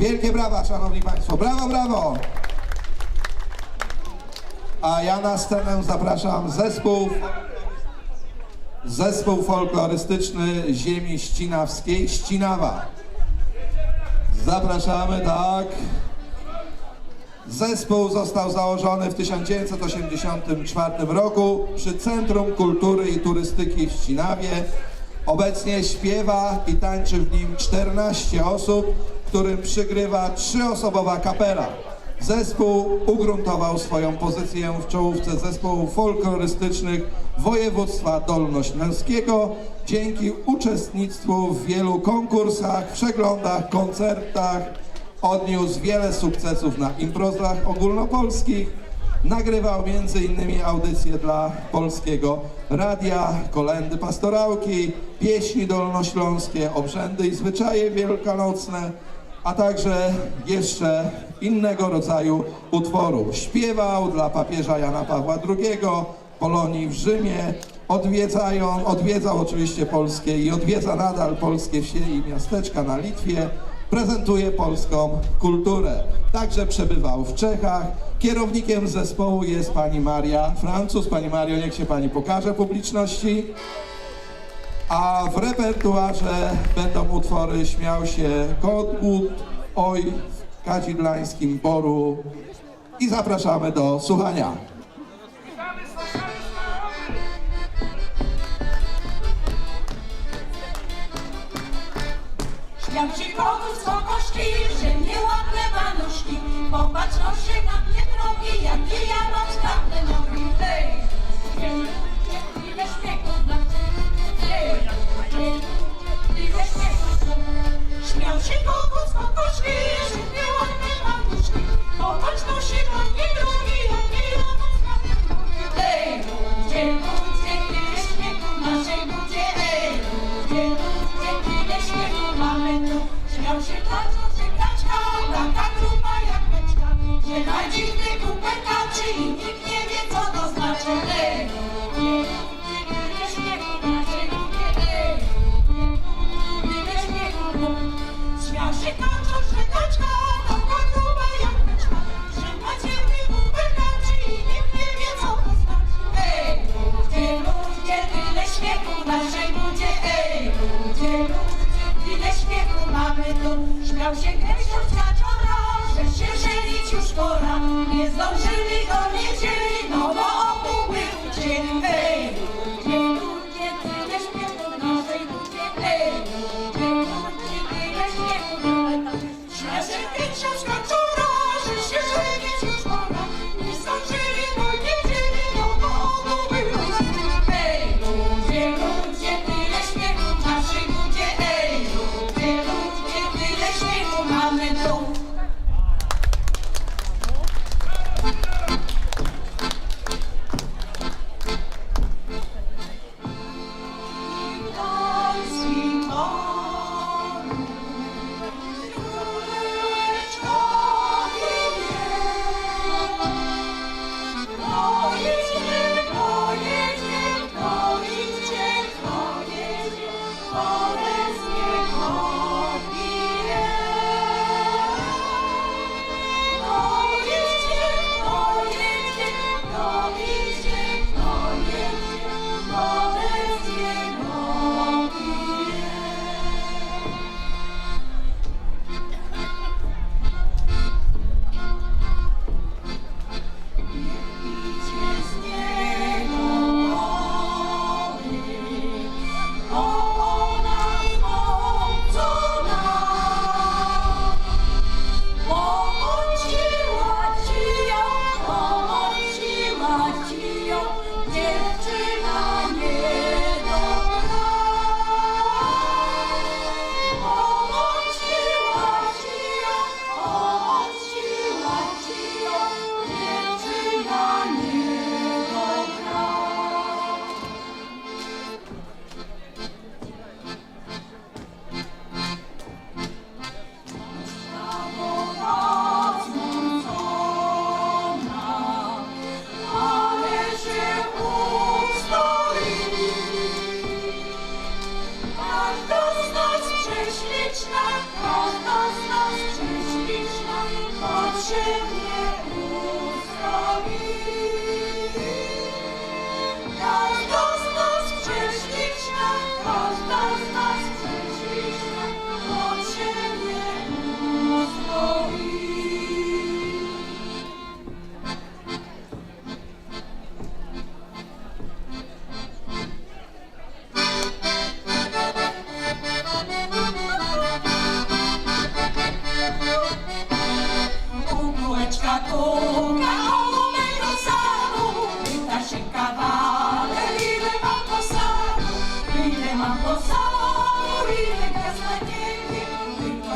Wielkie brawa, szanowni państwo. Brawo, brawo. A ja na scenę zapraszam zespół zespół folklorystyczny ziemi ścinawskiej Ścinawa. Zapraszamy, tak. Zespół został założony w 1984 roku przy Centrum Kultury i Turystyki w Ścinawie. Obecnie śpiewa i tańczy w nim 14 osób, którym przygrywa trzyosobowa kapela. Zespół ugruntował swoją pozycję w czołówce zespołów folklorystycznych województwa dolnośląskiego dzięki uczestnictwu w wielu konkursach, przeglądach, koncertach, Odniósł wiele sukcesów na imprezach ogólnopolskich. Nagrywał m.in. audycje dla polskiego radia, kolendy pastorałki, pieśni dolnośląskie, obrzędy i zwyczaje wielkanocne, a także jeszcze innego rodzaju utworów. Śpiewał dla papieża Jana Pawła II, Polonii w Rzymie, odwiedzają, odwiedzał oczywiście polskie i odwiedza nadal polskie wsie i miasteczka na Litwie, prezentuje polską kulturę. Także przebywał w Czechach. Kierownikiem zespołu jest pani Maria Francuz. Pani Mario, niech się pani pokaże publiczności. A w repertuarze będą utwory Śmiał się Kotbut, Oj w Kadzidlańskim Boru i zapraszamy do słuchania. Śmiał się kogut z kokoszki, że nieładne panuszki. Tavşan Każda z prześliczna, każda prześliczna, potrzebnie.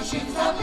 Się zapytaj,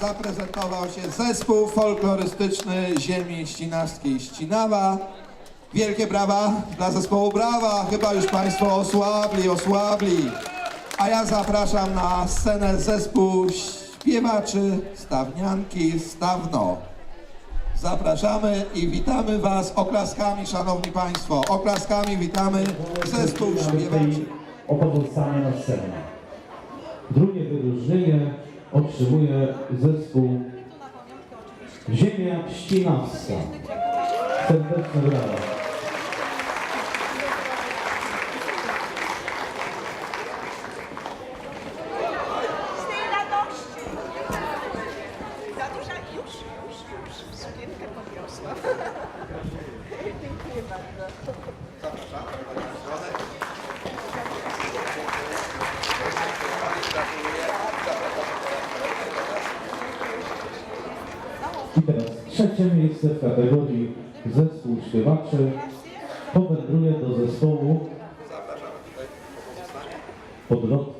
zaprezentował się zespół folklorystyczny ziemi ścinawskiej Ścinawa. Wielkie brawa dla zespołu Brawa. Chyba już Państwo osłabli, osłabli. A ja zapraszam na scenę zespół śpiewaczy Stawnianki Stawno. Zapraszamy i witamy Was oklaskami, Szanowni Państwo. Oklaskami witamy zespół śpiewaczy. o pozostanie na scenie. Drugie wyróżnienie otrzymuje zespół Ziemia Ścinawska. Serdeczne brawa. Za duża już, już, już sukienkę podniosła. Trzecie miejsce w kategorii zespół śpiewaczy. Powędruje do zespołu pod rok